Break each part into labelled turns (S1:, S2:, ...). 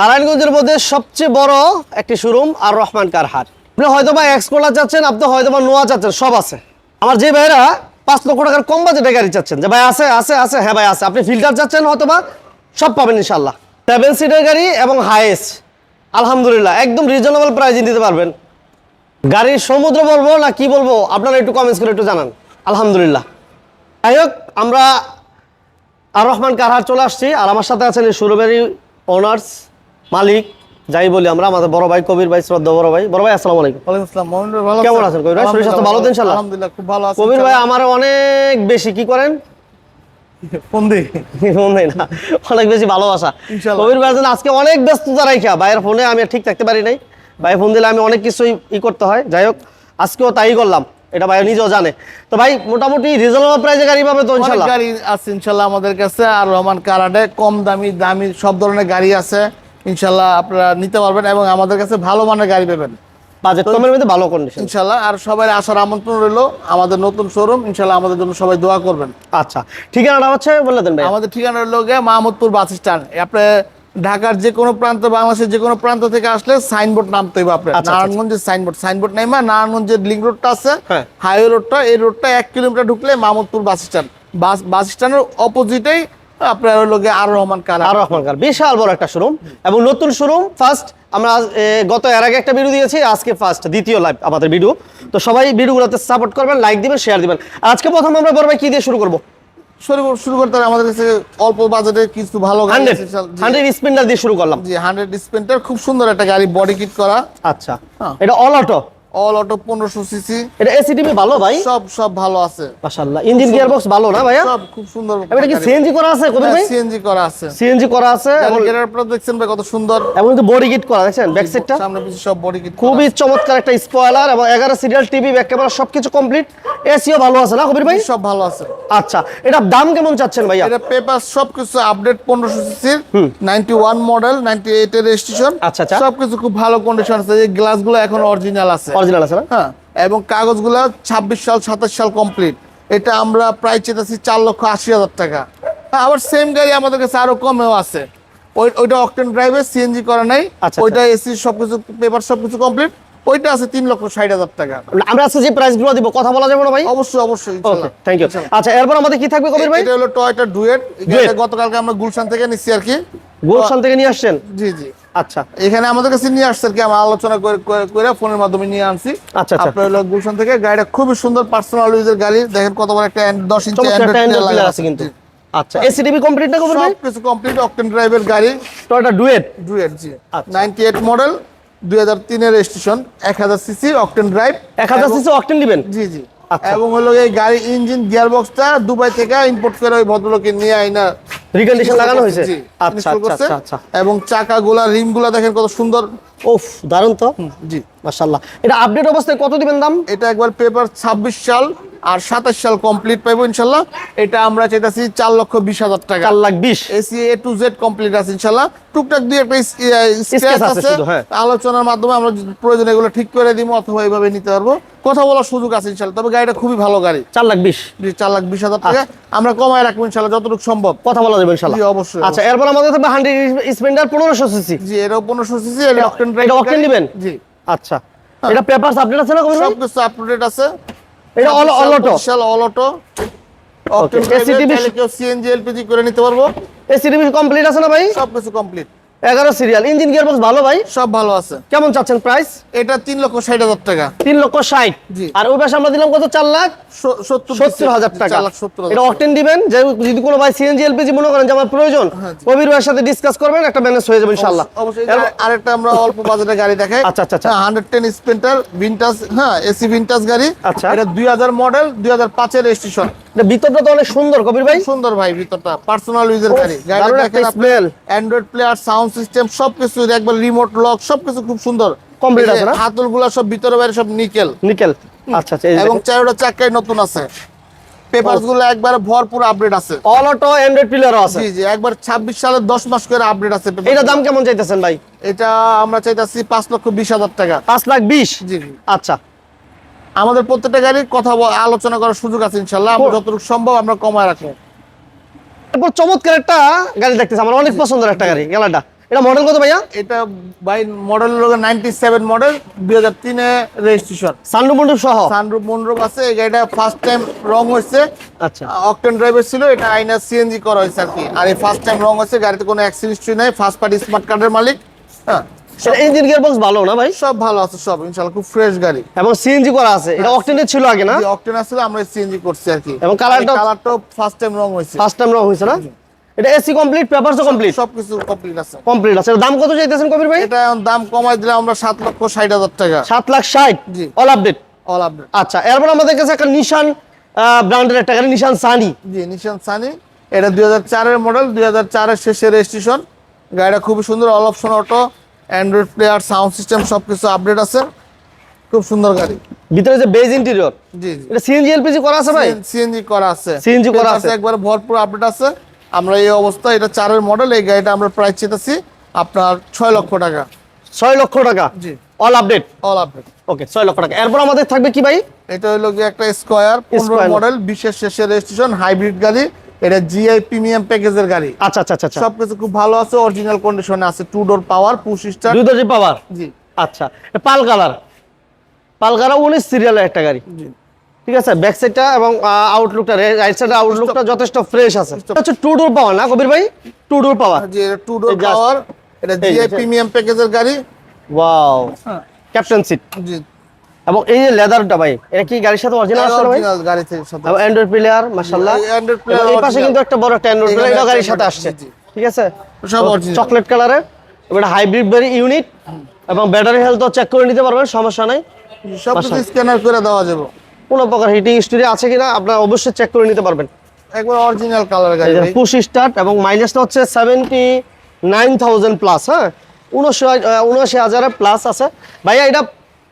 S1: নারায়ণগঞ্জের মধ্যে সবচেয়ে বড় একটি শোরুম আর রহমান কার হাট। আপনি হয়তো বা এক্সকোলা চাচ্ছেন আপনি হয়তো বা নোয়া চাচ্ছেন সব আছে। আমার যে ভাইরা পাঁচ লক্ষ টাকার কম বাজেটে গাড়ি চাচ্ছেন, যে ভাই আছে আছে আছে হ্যাঁ ভাই, আছে। আপনি ফিল্টার চাচ্ছেন হয়তো বা সব পাবেন ইনশাল্লাহ সেভেন সিটের গাড়ি এবং হাইয়েস্ট আলহামদুলিল্লাহ, একদম রিজনেবল প্রাইজে দিতে পারবেন। গাড়ির সমুদ্র বলব না কি বলব, আপনারা একটু কমেন্টস করে একটু জানান। আলহামদুলিল্লাহ। যাই হোক, আমরা আর রহমান কারহাট চলে আসছি, আর আমার সাথে আছেন এই সুরবেরি অনার্স মালিক যাই বলি আমরা আমাদের বড় ভাই কবির ভাই শ্রদ্ধা বড় ভাই। বড় ভাই আসসালামু আলাইকুম।
S2: ওয়ালাইকুম আসসালাম ভালো
S1: কেমন আছেন? কবির ভাই? শরীর স্বাস্থ্য ভালো তো ইনশাআল্লাহ?
S2: আলহামদুলিল্লাহ খুব ভালো আছি
S1: কবির ভাই আমার অনেক বেশি কি করেন?
S2: ফোন দি
S1: ফোন দেয় না অনেক বেশি ভালোবাসা। কবির ভাই জন্য আজকে অনেক ব্যস্ততা রাখা ভাইয়ের ফোনে আমি ঠিক থাকতে পারি নাই। ভাই ফোন দিলে আমি অনেক কিছুই ই করতে হয়। যাই হোক আজকেও তাই করলাম। এটা ভাই নিজেও জানে। তো ভাই মোটামুটি রিজনেবল প্রাইসে গাড়ি পাবে তো
S2: অনেক গাড়ি আছে ইনশাল্লাহ আমাদের কাছে। আর রহমান কারাডে কম দামি দামি সব ধরনের গাড়ি আছে। ইনশাল্লাহ আপনারা নিতে পারবেন এবং আমাদের কাছে ভালো মানের গাড়ি পাবেন।
S1: বাজেট কমের মধ্যে ভালো কন্ডিশন
S2: ইনশাল্লাহ আর সবাই আসার আমন্ত্রণ রইল আমাদের নতুন শোরুম ইনশাল্লাহ আমাদের জন্য সবাই দোয়া করবেন।
S1: আচ্ছা ঠিকানাটা হচ্ছে বলে দেন ভাই।
S2: আমাদের ঠিকানা রইল গিয়ে মাহমুদপুর বাস স্ট্যান্ড। আপনি ঢাকার যে কোনো প্রান্ত বাংলাদেশের যে কোনো প্রান্ত থেকে আসলে সাইনবোর্ড নামতে হবে আপনার।
S1: আচ্ছা, আচ্ছা।
S2: নারায়ণগঞ্জের সাইনবোর্ড সাইনবোর্ড নাইমা নারায়ণগঞ্জের লিঙ্ক রোডটা আছে।
S1: হ্যাঁ।
S2: হাইওয়ে রোডটা এই রোডটা এক কিলোমিটার ঢুকলে মাহমুদপুর বাস স্ট্যান্ড। বাস বাস স্ট্যান্ডের অপোজিটেই আপনার হলো আর রহমান কালা
S1: আর রহমান কার বিশাল বড় একটা শোরুম এবং নতুন শোরুম। ফার্স্ট আমরা গত এর আগে একটা ভিডিও দিয়েছি আজকে ফার্স্ট দ্বিতীয় লাইভ আমাদের ভিডিও তো সবাই ভিডিওগুলোতে সাপোর্ট করবেন লাইক দিবেন শেয়ার দিবেন। আজকে প্রথম আমরা বড় ভাই কি দিয়ে শুরু করব?
S2: শুরু শুরু করতে হবে আমাদের কাছে অল্প বাজেটে কিছু ভালো গাড়ি
S1: হান্ড্রেড স্পেন্ডার দিয়ে শুরু করলাম।
S2: জি হান্ড্রেড স্পেন্টার খুব সুন্দর একটা গাড়ি বডি কিট করা।
S1: আচ্ছা।
S2: হ্যাঁ।
S1: এটা অল অটো
S2: অল অটো পনেরোশো সিসি
S1: এটা এসি টিভি ভালো ভাই?
S2: সব সব ভালো আছে।
S1: মাশাআল্লাহ। ইঞ্জিন গিয়ার বক্স ভালো না ভাইয়া?
S2: সব খুব সুন্দর
S1: এটা কি সিএনজি করা আছে কবির ভাই?
S2: সিএনজি করা আছে।
S1: সিএনজি করা আছে। এবং
S2: গেরার পর দেখছেন ভাই কত সুন্দর।
S1: এবং কিন্তু বডি কিট করা দেখছেন? ব্যাক সাইডটা
S2: সামনে পিছনে সব বডি কিট
S1: খুবই চমৎকার একটা স্পয়লার এবং এগারো সিরিয়াল টিভি ব্যাক ক্যামেরা সবকিছু কমপ্লিট এসিও ভালো আছে না কবির ভাই?
S2: সব ভালো আছে।
S1: আচ্ছা এটার দাম কেমন চাচ্ছেন ভাইয়া?
S2: এটা পেপার সবকিছু আপডেট পনেরোশো সিসির ninety one model ninety eight এর রেজিস্ট্রেশন
S1: আচ্ছা, আচ্ছা।
S2: সবকিছু খুব ভালো কন্ডিশন আছে। এই গ্লাসগুলো এখন অরিজিনাল আছে।
S1: অরিজিনাল আছে না?
S2: হ্যাঁ এবং কাগজগুলো ছাব্বিশ সাল সাতাশ সাল কমপ্লিট এটা আমরা প্রায় চেতেছি চার লক্ষ আশি হাজার টাকা। হ্যাঁ, আবার সেম গাড়ি আমাদের কাছে আরও কমেও আছে। ওই ওইটা অকটেন ড্রাইভে সিএনজি করা নাই।
S1: আচ্ছা,
S2: ওইটা এসি সবকিছু পেপার সবকিছু কমপ্লিট ওইটা আছে তিন লক্ষ ষাট হাজার টাকা।
S1: আমরা আজকে যে প্রাইসগুলো দিব কথা বলা যাবে না ভাই?
S2: অবশ্যই অবশ্যই
S1: থ্যাংক ইউ আচ্ছা এরপর আমাদের কি থাকবে কবির ভাই?
S2: এটা হলো টয়টা ডুয়েট গতকালকে আমরা গুলশান থেকে নিচ্ছি আর কি।
S1: গুলশান থেকে নিয়ে আসছেন?
S2: জি জি।
S1: আচ্ছা।
S2: এখানে আমাদের কাছে নিয়ে আসছে কি আমরা আলোচনা করে ফোনের মাধ্যমে নিয়ে আনছি।
S1: আচ্ছা, আচ্ছা।
S2: আপনার হলো গুলশান থেকে গাড়িটা খুবই সুন্দর পার্সোনাল ইউজের গাড়ি। দেখেন কত বড় একটা and দশ ইঞ্চি
S1: আছে। কিন্তু। আচ্ছা এসি কমপ্লিট না কবির ভাই?
S2: কমপ্লিট অকটেন ড্রাইভের গাড়ি।
S1: টয়োটা ডুয়েট
S2: ডুয়েট জি।
S1: আচ্ছা।
S2: নাইনটি এইট মডেল দুই হাজার তিনের রেজিস্ট্রেশন এক হাজার সিসি অকটেন ড্রাইভ
S1: এক হাজার সিসি অকটেন দিবেন?
S2: জি জি।
S1: আচ্ছা।
S2: এবং হলো এই গাড়ি ইঞ্জিন গিয়ার বক্সটা দুবাই থেকে ইম্পোর্ট করে ওই ভদ্রলোকে নিয়ে আইনা
S1: রিকন্ডিশন লাগানো হয়েছে? আচ্ছা আচ্ছা। আচ্ছা আচ্ছা।
S2: এবং চাকাগুলা রিমগুলা দেখেন কত সুন্দর।
S1: ওফ দারুণ তো।
S2: জি।
S1: মাশাআল্লাহ। এটা আপডেট অবস্থায় কত দিবেন দাম?
S2: এটা একবার পেপার ছাব্বিশ সাল। আর সাতাশ সাল কমপ্লিট পাইবো ইনশাল্লাহ। এটা আমরা চাইতেছি চার লক্ষ বিশ হাজার টাকা।
S1: চার লাখ বিশ?
S2: AC A to Z complete আছে ইনশাল্লাহ। টুকটাক দুই একটা স্ক্র্যাচ
S1: আছে হ্যাঁ।
S2: আলোচনার মাধ্যমে আমরা প্রয়োজন এগুলো ঠিক করে দিব অথবা এইভাবে নিতে পারব। কথা বলার সুযোগ আছে ইনশাল্লাহ। তবে গাড়িটা খুবই ভালো গাড়ি।
S1: চার লাখ বিশ?
S2: চার লাখ বিশ হাজার টাকা। আমরা কমায় রাখব ইনশাল্লাহ যতটুকু সম্ভব।
S1: কথা বলা যাবে ইনশাআল্লাহ
S2: জি, অবশ্যই,
S1: আচ্ছা এরপর আমাদের থাকবে হান্ড্রেড স্পেন্ডার পনেরোশো সিসি
S2: জি এটাও পনেরোশো সিসি
S1: এটা-
S2: অকটেন
S1: দিবেন?
S2: জি।
S1: আচ্ছা। এটা পেপারস আপডেট আছে না
S2: সব কিছু আপডেট আছে।
S1: এটা অল অলটো অটো
S2: বিশাল Alto octane
S1: ACTV
S2: CNG LPG করে নিতে পারব?
S1: এসি টিভি কমপ্লিট আছে না ভাই?
S2: সব কিছু কমপ্লিট
S1: এগারো সিরিয়াল ইঞ্জিন গিয়ার বক্স ভালো ভাই?
S2: সব ভালো আছে।
S1: কেমন চাচ্ছেন প্রাইস
S2: এটা তিন লক্ষ ষাট হাজার টাকা।
S1: তিন লক্ষ ষাট। আর ওই পাশে আমরা দিলাম কত? চার লাখ?
S2: সত্তর
S1: হাজার টাকা।
S2: লাখ
S1: এটা অকটেন দিবেন। যে যদি কোনো ভাই সিএনজি এলপিজি মনে করেন যে আমার প্রয়োজন
S2: হ্যাঁ।
S1: কবির ভাইয়ের সাথে ডিসকাস করবেন একটা ম্যানেজ হয়ে যাবে ইনশাআল্লাহ।
S2: অবশ্যই আরেকটা আমরা অল্প বাজেটের গাড়ি দেখাই।
S1: আচ্ছা, আচ্ছা, আচ্ছা।
S2: হান্ড্রেড টেন স্পেন্টার ভিন্টাজ হ্যাঁ এসি ভিন্টাজ গাড়ি।
S1: আচ্ছা।
S2: এটা দুই হাজার মডেল দুই হাজার পাঁচের রেজিস্ট্রেশন
S1: এটা ভিতরটা তো অনেক সুন্দর কবির ভাই।
S2: সুন্দর ভাই ভিতরটা। পার্সোনাল ইউজের গাড়ি।
S1: দারুণ একটা smell।
S2: Android player sound system সবকিছু একবার রিমোট লক সবকিছু খুব সুন্দর।
S1: Complete আছে না?
S2: হাতলগুলা সব ভিতরে বাইরে সব নিকেল
S1: নিকেল আচ্ছা আচ্ছা
S2: এবং চারোটা চাকাই নতুন আছে। একবার ভরপুর আপডেট আছে।
S1: অল অটো অ্যান্ড্রয়েড পিলারও আছে।
S2: জি জি একবার ছাব্বিশ সালের দশ মাস করে আপডেট আছে
S1: এটা দাম কেমন চাইতেছেন ভাই?
S2: এটা আমরা চাইতেছি পাঁচ লক্ষ বিশ হাজার টাকা।
S1: পাঁচ লাখ বিশ?
S2: জি জি।
S1: আচ্ছা।
S2: আমাদের প্রত্যেকটা গাড়ির কথা আলোচনা করার সুযোগ আছে ইনশাল্লাহ। আমরা যতটুকু সম্ভব আমরা কমায় রাখব।
S1: এরপর চমৎকার একটা গাড়ি দেখতেছি আমার অনেক পছন্দের একটা গাড়ি গেলাটা। এটা মডেল কত ভাইয়া?
S2: এটা বাই মডেল লোক নাইনটি সেভেন মডেল দুই হাজার তিনে রেজিস্ট্রেশন
S1: সানরুফ মন্ডুপ সহ?
S2: সানরুফ মনরুফ আছে এই গাড়িটা ফার্স্ট টাইম রং হয়েছে।
S1: আচ্ছা।
S2: অকটেন ড্রাইভার ছিল এটা আইনা সিএনজি করা হয়েছে আর কি। আর এই ফার্স্ট টাইম রং হয়েছে গাড়িতে কোনো অ্যাক্সিডেন্ট নাই ফার্স্ট পার্টি স্মার্ট কার্ডের মালিক। হ্যাঁ।
S1: ইঞ্জিন গিয়ার বক্স ভালো না ভাই?
S2: সব ভালো আছে সব ইনশাল্লাহ খুব ফ্রেশ গাড়ি।
S1: এবং সিএনজি করা আছে। এটা অকটেনের ছিল আগে না?
S2: অকটেন আসলে আমরা সিএনজি করছি আর কি।
S1: এবং colourটাও-
S2: কালারটা ফার্স্ট টাইম রং হয়েছে।
S1: ফার্স্ট টাইম রং হয়েছে না? এটা এসি কমপ্লিট পেপারসও কমপ্লিট
S2: সবকিছু কমপ্লিট আছে।
S1: কমপ্লিট আছে। দাম কত চাইতেছেন কবির ভাই?
S2: এটা এখন দাম কমাই দিলে আমরা সাত লক্ষ ষাট হাজার টাকা।
S1: সাত লাখ ষাট?
S2: জি।
S1: অল আপডেট
S2: অল আপডেট
S1: আচ্ছা এরপর আমাদের কাছে একটা নিশান ব্র্যান্ডের একটা গাড়ি নিশান সানি
S2: জি নিশান সানি এটা দুই হাজার চারের মডেল দুই হাজার চারের শেষে রেজিস্ট্রেশন গাড়িটা খুবই সুন্দর all option auto Android player sound system সব কিছু আপডেট আছে। খুব সুন্দর গাড়ি।
S1: ভিতরে যে বেজ ইন্টেরিয়র
S2: জি জি।
S1: এটা সিএনজি এলপিজি করা আছে ভাই?
S2: সিএনজি করা আছে।
S1: সিএনজি করা আছে।
S2: একবার ভরপুর আপডেট আছে। আমরা এই অবস্থা এটা চারের মডেল এই গাড়িটা আমরা প্রাইস চেতেছি আপনার ছয় লক্ষ টাকা।
S1: ছয় লক্ষ টাকা?
S2: জি।
S1: All update
S2: all update
S1: okay ছয় লক্ষ টাকা। এরপর আমাদের থাকবে কি ভাই?
S2: এটা হলো একটা স্কোয়ার পনেরো। মডেল বিশেষ শেষে রেজিস্ট্রেশন হাইব্রিড গাড়ি। এটা জিআই প্রিমিয়াম প্যাকেজের গাড়ি।
S1: আচ্ছা আচ্ছা আচ্ছা আচ্ছা।
S2: সবকিছু খুব ভালো আছে অরিজিনাল কন্ডিশনে আছে two door power push start
S1: দুই দর্জি পাওয়ার
S2: জি।
S1: আচ্ছা পাল কালার। পাল কালার উনিশ সিরিয়ালের একটা গাড়ি।
S2: জি।
S1: ঠিক আছে ব্যাক সাইডটা এবং আউটলুকটা রাইট সাইডের আউটলুকটা যথেষ্ট ফ্রেশ আছে। হচ্ছে টু ডোর পাওয়ার না কবির ভাই? টু ডোর পাওয়ার
S2: জি এটা টু ডোর পাওয়ার এটা জিআই প্রিমিয়াম প্যাকেজের গাড়ি।
S1: ওয়াও ক্যাপ্টেন সিট
S2: জি।
S1: এবং এই যে লেদারটা ভাই এটা কি গাড়ির সাথে অরিজিনাল আছে ভাই?
S2: অরিজিনাল গাড়ি সাথে
S1: এবং অ্যান্ড্রয়েড প্লেয়ার মাশাআল্লাহ।
S2: Player
S1: এবং এই পাশে কিন্তু একটা বড় একটা অ্যান্ড্রয়েড প্লেয়ার এটা গাড়ির সাথে আসছে। ঠিক আছে?
S2: সব original।
S1: চকলেট কালারের এটা হাইব্রিড ভেরি ইউনিট এবং ব্যাটারি হেলথও চেক করে নিতে পারবেন সমস্যা নাই।
S2: সবকিছু স্ক্যানার করে দেওয়া যাবে।
S1: কোনো প্রকার হিটিং হিস্ট্রি আছে কিনা আপনারা অবশ্যই চেক করে নিতে পারবেন।
S2: একবার অরিজিনাল কালার গাড়ি ভাই।
S1: পুশ স্টার্ট এবং মাইলেজটা হচ্ছে সেভেন্টি নাইন থাউজেন্ড প্লাস হ্যাঁ উনআশি উনআশি হাজারের প্লাস আছে। ভাইয়া এটা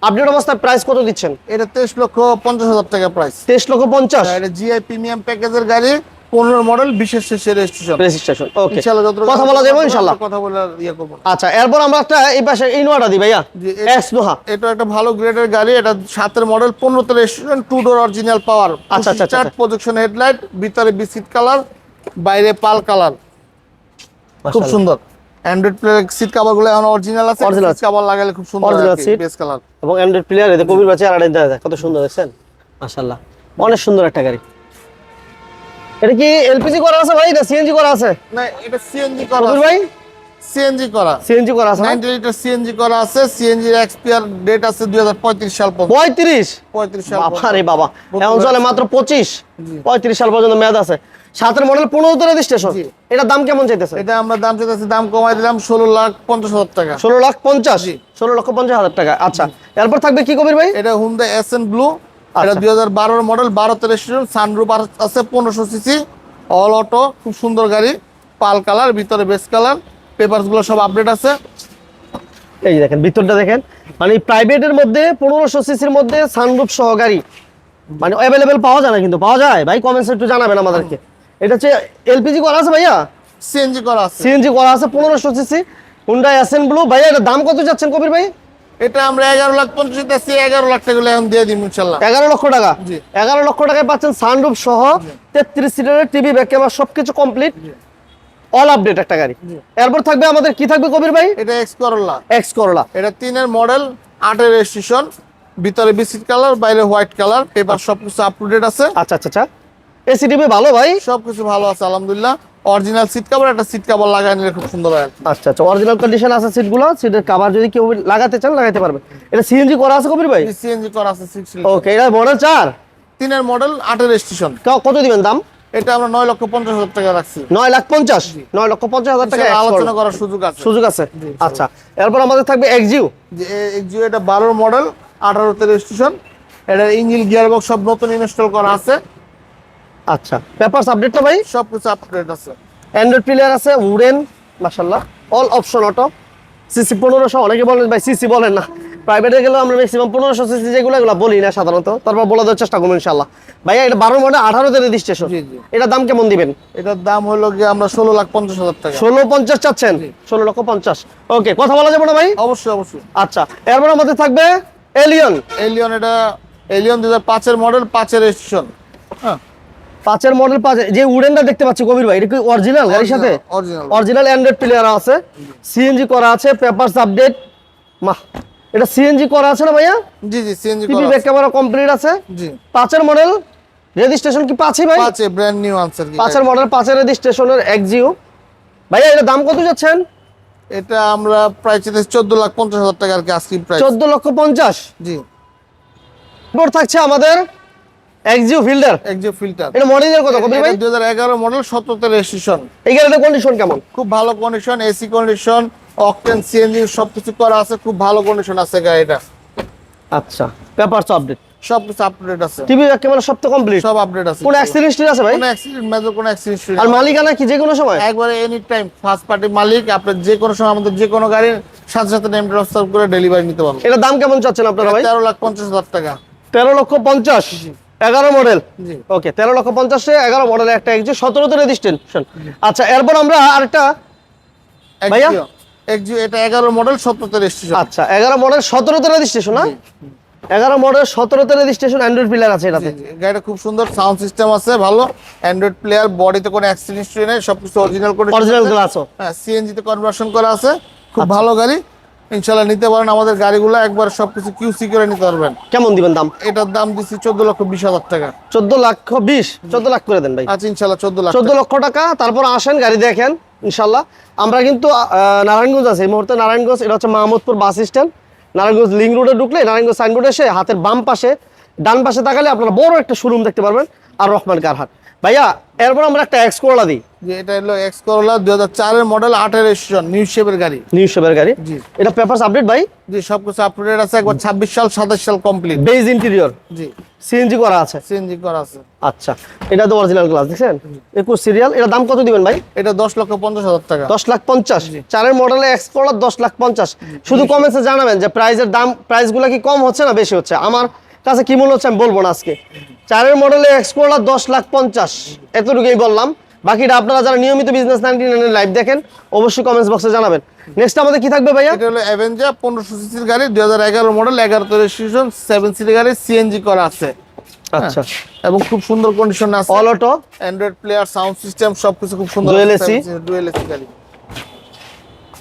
S1: আপডেট অবস্থায় প্রাইস কত দিচ্ছেন?
S2: এটা তেইশ লক্ষ পঞ্চাশ হাজার টাকা প্রাইস
S1: তেইশ লক্ষ পঞ্চাশ?
S2: এটা জিআই প্রিমিয়াম প্যাকেজের গাড়ি পনেরো মডেল বিশেষ শেষে রেজিস্ট্রেশন
S1: রেজিস্ট্রেশন ওকে
S2: ইনশাআল্লাহ
S1: কথা বলা যাবে ইনশাল্লাহ
S2: কথা বলে ইয়ে করব।
S1: আচ্ছা এরপর আমরা একটা এই পাশে ইনোয়াটা দিই ভাইয়া। এক্স নোহা
S2: এটা একটা ভালো গ্রেডের গাড়ি এটা সাতের model registration two door original power
S1: আচ্ছা, আচ্ছা, আচ্ছা।
S2: প্রজেকশন হেডলাইট ভিতরে বিস্কিট কালার বাইরে পাল কালার খুব সুন্দর। অ্যান্ড্রয়েড প্লে সিট কাভারগুলো এখন অরিজিনাল আছে। সিট কাভার লাগালে খুব সুন্দর
S1: Original seat।
S2: বেস কালার
S1: এবং অ্যান্ড্রয়েড প্লেয়ার এতে কবির বাচ্চা আর কত সুন্দর দেখছেন? অনেক সুন্দর একটা গাড়ি। এটা কি এলপিজি করা আছে ভাই না সিএনজি করা আছে?
S2: না এটা সিএনজি করা
S1: কবির ভাই?
S2: সিএনজি করা।
S1: সিএনজি করা আছে না?
S2: 90 লিটার সিএনজি করা আছে। সিএনজি এর এক্সপায়ার ডেট আছে 2035 সাল পর্যন্ত।
S1: পঁয়ত্রিশ?
S2: 35 সাল
S1: বাবা রে বাবা। এখন চলে মাত্র পঁচিশ। পঁয়ত্রিশ সাল পর্যন্ত মেয়াদ আছে। সাতের মডেল পনেরো রেজিস্ট্রেশন
S2: জি।
S1: এটার দাম কেমন চাইতেছে?
S2: এটা আমরা দাম চাইতেছি দাম কমাই দিলাম 16 লাখ 50 হাজার টাকা।
S1: ষোলো লাখ পঞ্চাশ? ষোলো লক্ষ পঞ্চাশ হাজার টাকা। আচ্ছা এরপর থাকবে কি কবির ভাই?
S2: এটা হুন্দা এস এন ব্লু এটা
S1: দুই হাজার
S2: 2012 মডেল 12 তে রেজিস্ট্রেশন সানরুফ আছে 1500 সিসি অল অটো খুব সুন্দর গাড়ি পাল কালার ভিতরে বেস কালার পেপারসগুলো সব আপডেট আছে।
S1: এই দেখেন ভিতরটা দেখেন মানে প্রাইভেটের মধ্যে পনেরোশো সিসির মধ্যে সানরুফ সহ গাড়ি মানে অ্যাভেলেবেল পাওয়া যায় না কিন্তু পাওয়া যায়? ভাই কমেন্টস একটু জানাবেন আমাদেরকে। এটা হচ্ছে এলপিজি করা আছে ভাইয়া?
S2: সিএনজি করা আছে।
S1: সিএনজি করা আছে পনেরোশো সিসি। হুন্ডা এসএন ব্লু ভাইয়া এটা দাম কত যাচ্ছেন কবির ভাই?
S2: এটা আমরা 11 লাখ 50 দিতেছি 11 লাখ টাকা এখন দিয়ে দিন ইনশাআল্লাহ
S1: এগারো লক্ষ টাকা?
S2: জি।
S1: এগারো লক্ষ টাকায় পাচ্ছেন সানরুফ সহ তেত্রিশ সিটারের টিভি ব্যাক ক্যামেরা সবকিছু কমপ্লিট অল আপডেট একটা গাড়ি। এরপর থাকবে আমাদের কি থাকবে কবির ভাই?
S2: এটা এক্স করলা
S1: এক্স করলা
S2: এটা তিনের মডেল আটের রেজিস্ট্রেশন ভিতরে বিস্কিট কালার বাইরে হোয়াইট কালার পেপার সবকিছু আপ টু ডেট আছে।
S1: আচ্ছা আচ্ছা আচ্ছা। এসি টিভি ভালো ভাই?
S2: সবকিছু ভালো আছে আলহামদুলিল্লাহ। অরিজিনাল সিট কভার একটা সিট কভার লাগাই নিলে খুব সুন্দর হয়।
S1: আচ্ছা আচ্ছা। অরিজিনাল কন্ডিশন আছে সিটগুলো সিটের কভার যদি কেউ লাগাতে চান লাগাতে পারবে। এটা সিএনজি করা আছে কবির ভাই?
S2: সিএনজি করা আছে
S1: ওকে এটা মডেল চার?
S2: তিনের মডেল আটের রেজিস্ট্রেশন
S1: ক- কত দিবেন দাম?
S2: এটা আমরা নয় লক্ষ পঞ্চাশ হাজার টাকা রাখছি।
S1: নয় লাখ পঞ্চাশ? নয় লক্ষ পঞ্চাশ হাজার টাকা
S2: আলোচনা করার সুযোগ আছে।
S1: সুযোগ আছে? আচ্ছা। এরপর আমাদের থাকবে এক্সিউ
S2: যে এক্সিও এটা বারোর মডেল আঠারোতে রেজিস্ট্রেশন এটা ইঞ্জিন গিয়ার বক্স সব নতুন ইনস্টল করা আছে।
S1: আচ্ছা পেপারস আপডেট তো ভাই?
S2: সবকিছু আপডেট আছে।
S1: অ্যান্ড্রয়েড প্লেয়ার আছে উডেন মাশাল্লাহ অল অপশন অটো সিসি পনেরোশো অনেকে বলেন ভাই সিসি বলেন না। প্রাইভেটে গেলেও আমরা ম্যাক্সিমাম পনেরোশো সিসি যেগুলো এগুলো বলি না সাধারণত। তারপর বলে দেওয়ার চেষ্টা করব ইনশাল্লাহ ভাইয়া এটা বারো মডেল আঠারোতে রেজিস্ট্রেশন। এটা দাম কেমন দিবেন?
S2: এটার দাম হলো গিয়ে আমরা ষোলো লাখ পঞ্চাশ হাজার টাকা।
S1: ষোলো পঞ্চাশ চাচ্ছেন? ষোলো লক্ষ পঞ্চাশ। ওকে কথা বলা যাবে না ভাই?
S2: অবশ্যই অবশ্যই।
S1: আচ্ছা এরপর আমাদের থাকবে এলিয়ন
S2: এলিয়ন এটা এলিয়ন দু হাজার পাঁচের মডেল পাঁচের রেজিস্ট্রেশন হ্যাঁ।
S1: পাঁচের মডেল পাঁচ যে উডেনটা দেখতে পাচ্ছি কবির ভাই এটা কি অরিজিনাল গাড়ির সাথে?
S2: অরিজিনাল
S1: অ্যান্ড্রয়েড প্লেয়ার আছে সিএনজি করা আছে পেপারস আপডেট মা এটা সিএনজি করা আছে না ভাইয়া?
S2: জি জি সিএনজি করা
S1: ব্যাক
S2: আছে।
S1: ক্যামেরা কমপ্লিট আছে।
S2: জি।
S1: পাঁচের মডেল রেজিস্ট্রেশন কি পাঁচই ভাই?
S2: পাঁচে ব্র্যান্ড নিউ আনসার কি
S1: পাঁচের মডেল পাঁচের রেজিস্ট্রেশনের এক্সিও ভাইয়া এটা দাম কত যাচ্ছেন?
S2: এটা আমরা প্রায় চেয়েছি চোদ্দ লাখ পঞ্চাশ হাজার টাকা আর কি আজকে প্রাইস
S1: চোদ্দ লক্ষ পঞ্চাশ?
S2: জি।
S1: থাকছে আমাদের এক্সিও ফিল্ডার
S2: এক্সিও ফিল্টার
S1: এটা মডেলের কত? কবির ভাই?
S2: দুই হাজার এগারো মডেল সতেরোতে রেজিস্ট্রেশন
S1: এই গাড়িটার কন্ডিশন কেমন?
S2: খুব ভালো condition AC condition octane CNG সবকিছু করা আছে খুব ভালো কন্ডিশন আছে গাড়িটা
S1: আচ্ছা পেপারস আপডেট
S2: সবকিছু আপডেট আছে।
S1: টিভি ক্যামেরা সব তো কমপ্লিট
S2: সব আপডেট আছে।
S1: কোন অ্যাক্সিডেন্ট আছে ভাই?
S2: কোনো অ্যাক্সিডেন্ট মেজর কোনো অ্যাক্সিডেন্ট
S1: আর মালিকানা কি যে কোনো সময়?
S2: একবারে এনি টাইম ফার্স্ট পার্টি মালিক আপনি যে কোনো সময় আমাদের যে কোনো গাড়ির সাথে সাথে নেম ট্রান্সফার করে ডেলিভারি নিতে পারবেন
S1: এটা দাম কেমন চাচ্ছেন আপনারা ভাই?
S2: তেরো লাখ পঞ্চাশ হাজার টাকা।
S1: তেরো লক্ষ পঞ্চাশ? এগারো মডেল ওকে তেরো লক্ষ পঞ্চাশে এগারো মডেল একটা এক্সিও সতেরোতে রেজিস্ট্রেশন আচ্ছা এরপর আমরা আরেকটা। ভাইয়া?
S2: এটা এগারো মডেল রেজিস্ট্রেশন
S1: আচ্ছা এগারো মডেল সতেরোতে রেজিস্ট্রেশন না এগারো মডেল সতেরোতে রেজিস্ট্রেশন অ্যান্ড্রয়েড প্লেয়ার আছে এটাতে।
S2: গাড়িটা খুব সুন্দর সাউন্ড সিস্টেম আছে ভালো। অ্যান্ড্রয়েড প্লেয়ার বডিতে কোনো অ্যাক্সিডেন্ট নেই সবকিছু অরিজিনাল করে
S1: অরিজিনাল গ্লাসও
S2: হ্যাঁ সিএনজি তে কনভার্সন করা আছে খুব ভালো গাড়ি। ইনশাল্লাহ নিতে পারেন। আমাদের গাড়িগুলো একবার সবকিছু কিউসি করে নিতে পারবেন।
S1: কেমন দিবেন দাম?
S2: এটার দাম দিচ্ছি চোদ্দ লক্ষ বিশ হাজার টাকা।
S1: চোদ্দ লক্ষ বিশ? চোদ্দ লাখ করে দেন ভাই।
S2: আচ্ছা ইনশাল্লাহ চোদ্দ লাখ
S1: চোদ্দ লক্ষ টাকা তারপর আসেন গাড়ি দেখেন ইনশাল্লাহ। আমরা কিন্তু নারায়ণগঞ্জ আছে। এই মুহূর্তে নারায়ণগঞ্জ এটা হচ্ছে Mahmudpur bus stand. Narayanganj link রোডে ঢুকলে নারায়ণগঞ্জ সাইনবোর্ডে এসে হাতের বাম পাশে ডান পাশে তাকালে আপনারা বড় একটা শোরুম দেখতে পারবেন আর রহমান কারহাট ভাইয়া এরপর আমরা একটা এক্স করলা দিই।
S2: যে এটা হলো এক্স করোলা দুই হাজার চারের মডেল আটের রেজিস্ট্রেশন নিউ শেপের গাড়ি।
S1: নিউ শেপের গাড়ি।
S2: জি।
S1: এটা পেপারস আপডেট ভাই?
S2: জি সবকিছু আপডেট আছে একবার ছাব্বিশ সাল সাতাশ সাল কমপ্লিট
S1: বেজ ইন্টেরিয়র
S2: জি।
S1: সিএনজি করা আছে।
S2: সিএনজি করা আছে।
S1: আচ্ছা এটা তো অরিজিনাল গ্লাস দেখছেন? একুশ সিরিয়াল এটা দাম কত দিবেন ভাই?
S2: এটা দশ লক্ষ পঞ্চাশ হাজার টাকা।
S1: দশ লাখ পঞ্চাশ। চারের মডেলে এক্স করলার দশ লাখ পঞ্চাশ। শুধু কমেন্টসে জানাবেন যে প্রাইজের দাম প্রাইসগুলো কি কম হচ্ছে না বেশি হচ্ছে? আমার কাছে কি মনে হচ্ছে আমি বলব না আজকে। চারের মডেলে এক্স করলার দশ লাখ পঞ্চাশ। এতটুকুই বললাম। বাকিটা আপনারা যারা নিয়মিত বিজনেস নাইনটি নাইনের লাইভ দেখেন অবশ্যই কমেন্টস বক্সে জানাবেন। নেক্সট আমাদের কি থাকবে ভাইয়া?
S2: এটা হলো অ্যাভেঞ্জার পনেরোশো সিসির গাড়ি দুই হাজার এগারো মডেল এগারোতে রেজিস্ট্রেশন সেভেন সিটের গাড়ি সিএনজি করা আছে।
S1: আচ্ছা।
S2: এবং খুব সুন্দর কন্ডিশন আছে।
S1: All auto
S2: Android player sound system সবকিছু খুব সুন্দর
S1: Dual AC?
S2: ডুয়েল এসি গাড়ি।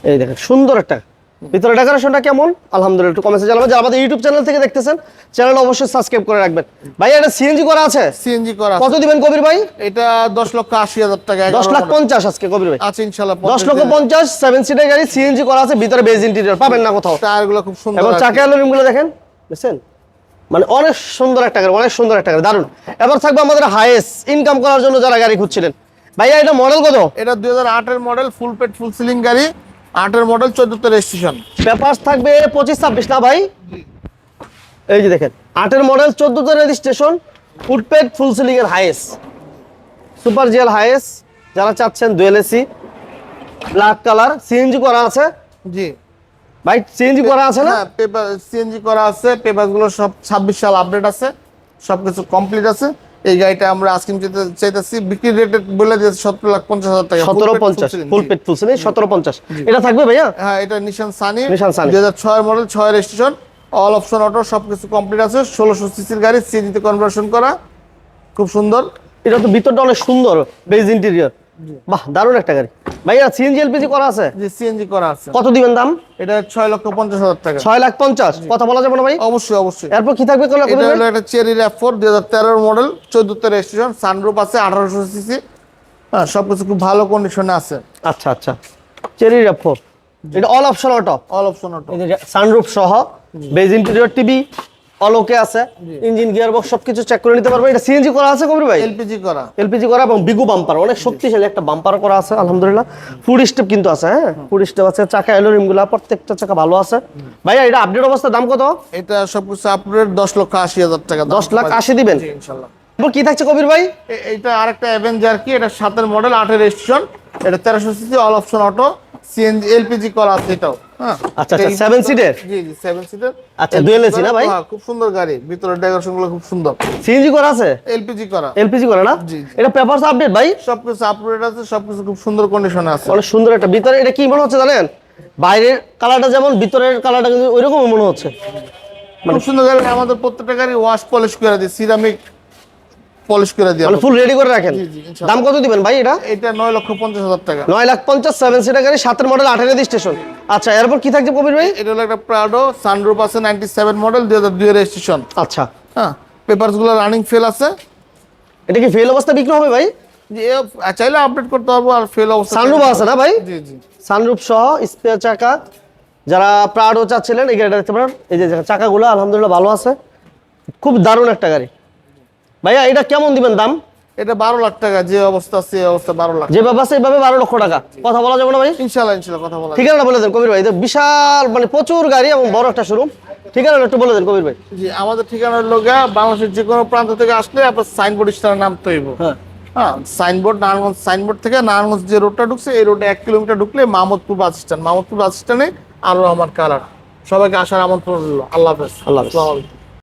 S1: এই দেখেন সুন্দর একটা ভিতরে ডেকোরেশনটা কেমন? আলহামদুলিল্লাহ একটু কমেন্টে জানাবেন। যারা আমাদের ইউটিউব চ্যানেল থেকে দেখতেছেন চ্যানেল অবশ্যই সাবস্ক্রাইব করে রাখবেন। ভাই এটা সিএনজি করা আছে?
S2: সিএনজি করা
S1: কত দিবেন কবির ভাই?
S2: এটা দশ লক্ষ আশি হাজার টাকা
S1: দশ লাখ পঞ্চাশ আজকে কবির ভাই।
S2: আছে ইনশাল্লাহ
S1: দশ লক্ষ পঞ্চাশ সেভেন সিটের গাড়ি সিএনজি করা আছে ভিতরে বেজ ইন্টেরিয়র পাবেন না কোথাও।
S2: টায়ারগুলো খুব সুন্দর
S1: এবং
S2: আছে।
S1: চাকা গুলো দেখেন বুঝছেন মানে অনেক সুন্দর একটা গাড়ি অনেক সুন্দর একটা গাড়ি দারুণ এবার থাকবে আমাদের হাইয়েস্ট ইনকাম করার জন্য যারা গাড়ি খুঁজছিলেন। ভাইয়া এটা মডেল কত?
S2: এটা দুই হাজার আটের মডেল ফুল পেট ফুল সিলিং গাড়ি। আটের মডেল চোদ্দতে রেজিস্ট্রেশন
S1: পেপার থাকবে পঁচিশ ছাব্বিশ না ভাই? এই যে দেখেন আটের মডেল চোদ্দতে রেজিস্ট্রেশন ফুটপেড ফুল সিলিং এর হাইয়েস্ট সুপার জিএল হাইয়েস্ট যারা চাচ্ছেন dual AC black colour CNG করা আছে?
S2: জি।
S1: ভাই সিএনজি করা আছে না?
S2: হ্যাঁ পেপার সিএনজি করা আছে পেপারগুলো সব ছাব্বিশ সাল আপডেট আছে সবকিছু কমপ্লিট আছে। এই গাড়িটা আমরা আজকে চাইতেছি বিক্রি রেট বলে দিয়েছে সতেরো লাখ পঞ্চাশ হাজার টাকা।
S1: সতেরো পঞ্চাশ ফুল পেট ফুল সিলিং সতেরো পঞ্চাশ। এটা থাকবে ভাইয়া?
S2: হ্যাঁ এটা নিশান সানি
S1: নিশান সানি
S2: দুই হাজার ছয় মডেল ছয় রেজিস্ট্রেশন অল অপশন অটো সবকিছু কমপ্লিট আছে। ষোলোশো সিসির গাড়ি সিজিতে কনভার্সন করা। খুব সুন্দর।
S1: এটা তো ভিতরটা অনেক সুন্দর বেজ ইন্টেরিয়র বাহ দারুণ একটা গাড়ি। ভাইয়া সিএনজি এলপিজি করা আছে?
S2: যে সিএনজি করা আছে।
S1: কত দিবেন দাম?
S2: এটা ছয় লক্ষ পঞ্চাশ হাজার টাকা।
S1: ছয় লাখ পঞ্চাশ। কথা বলা যাবে না ভাই?
S2: অবশ্যই অবশ্যই।
S1: এরপর কি থাকবে কলা
S2: এটা হলো একটা চেরি র্যাপ ফোর দুই হাজার তেরোর মডেল চোদ্দতে রেজিস্ট্রেশন সানরুপ আছে আঠারোশো সিসি হ্যাঁ সবকিছু খুব ভালো কন্ডিশনে আছে।
S1: আচ্ছা আচ্ছা। চেরি র্যাপো এটা all option auto
S2: all option auto
S1: sunroof সহ beige interior TV all okay আছে ইঞ্জিন গিয়ার বক্স সবকিছু চেক করে নিতে পারবে। এটা সিএনজি করা আছে কবির ভাই?
S2: এলপিজি করা।
S1: এলপিজি করা এবং বিগু বাম্পার অনেক শক্তিশালী একটা বাম্পার করা আছে আলহামদুলিল্লাহ। ফুড স্টেপ কিন্তু আছে হ্যাঁ? ফুড স্টেপ আছে চাকা এলোরিমগুলা প্রত্যেকটা চাকা ভালো আছে। ভাইয়া এটা আপডেট অবস্থার দাম কত?
S2: এটা সবকিছু আপডেট দশ লক্ষ আশি হাজার টাকা।
S1: দশ লাখ আশি দিবেন?
S2: ইনশাল্লাহ।
S1: কি থাকছে কবির ভাই?
S2: এটা আরেকটা অ্যাভেঞ্জার কি? এটা সাতের মডেল আটের রেজিস্ট্রেশন এটা তেরোশো CC all option auto CNG LPG করা আছে এটাও হ্যাঁ।
S1: আচ্ছা, আচ্ছা,
S2: জি জি সেভেন সিটার
S1: আচ্ছা, dual AC না ভাই?
S2: হ্যাঁ খুব সুন্দর গাড়ি ভিতরের ডেকোরেশনগুলো খুব সুন্দর।
S1: সিএনজি করা আছে?
S2: এলপিজি করা।
S1: এলপিজি করে না?
S2: জি।
S1: এটা পেপারস আপডেট ভাই?
S2: সবকিছু আপডেট আছে সবকিছু খুব সুন্দর কন্ডিশনে আছে।
S1: অনেক সুন্দর একটা ভিতরে এটা কি মনে হচ্ছে জানেন? বাইরের কালারটা যেমন ভিতরের কালারটা কিন্তু ওইরকম মনে হচ্ছে।
S2: খুব সুন্দর গাড়ি আমাদের প্রত্যেকটা গাড়ি ওয়াশ পলিশ করে দিই সিরামিক পলিশ করে
S1: মানে ফুল রেডি করে রাখেন। দাম কত দিবেন ভাই এটা?
S2: এটা নয় লক্ষ পঞ্চাশ হাজার টাকা।
S1: নয় লাখ পঞ্চাশ সেভেন সিটার গাড়ি সাতের মডেল আঠারো স্টেশন আচ্ছা এরপর কি থাকছে কবির ভাই?
S2: এটা হলো একটা প্রাডো সানরুপ আছে নাইনটি সেভেন মডেল দুই হাজার দুই রেজিস্ট্রেশন
S1: আচ্ছা।
S2: হ্যাঁ পেপারসগুলো রানিং ফেল আছে।
S1: এটা কি ফেল অবস্থা বিক্রি হবে ভাই?
S2: চাইলে আপডেট করতে পারব আর ফেল অবস্থা
S1: সানরুফ আছে না ভাই?
S2: জি জি।
S1: সানরুফ সহ স্পেয়ার চাকা। যারা প্রাডো চাচ্ছিলেন এই গাড়িটা দেখতে পারেন। এই যে চাকাগুলো আলহামদুলিল্লাহ ভালো আছে। খুব দারুণ একটা গাড়ি। ভাইয়া এটা কেমন দিবেন দাম?
S2: এটা বারো লাখ টাকা যে অবস্থা এই অবস্থা বারো লাখ।
S1: যেভাবে আছে এইভাবে বারো লক্ষ টাকা। কথা বলা যাবে না ভাই?
S2: ইনশাল্লাহ ইনশাল্লাহ কথা বলা
S1: ঠিকানা বলে দেন কবির ভাই। বিশাল মানে প্রচুর গাড়ি এবং বড় একটা শোরুম ঠিকানা একটু বলে দেন কবির ভাই।
S2: জি আমাদের ঠিকানার লোকা বাংলাদেশের যে কোনো প্রান্ত থেকে আসলে আপনার সাইনবোর্ড স্টার নাম তৈব
S1: হ্যাঁ।
S2: হ্যাঁ সাইনবোর্ড নারায়ণগঞ্জ সাইনবোর্ড থেকে নারায়ণগঞ্জ যে রোডটা ঢুকছে এই রোডে এক কিলোমিটার ঢুকলে Mahmudpur bus stand Mahmudpur bus স্ট্যান্ডে আর রহমান কালার। সবাইকে আসার আমন্ত্রণ রইল। আল্লাহ হাফেজ।
S1: আল্লাহ
S2: আসসালামু আলাইকুম।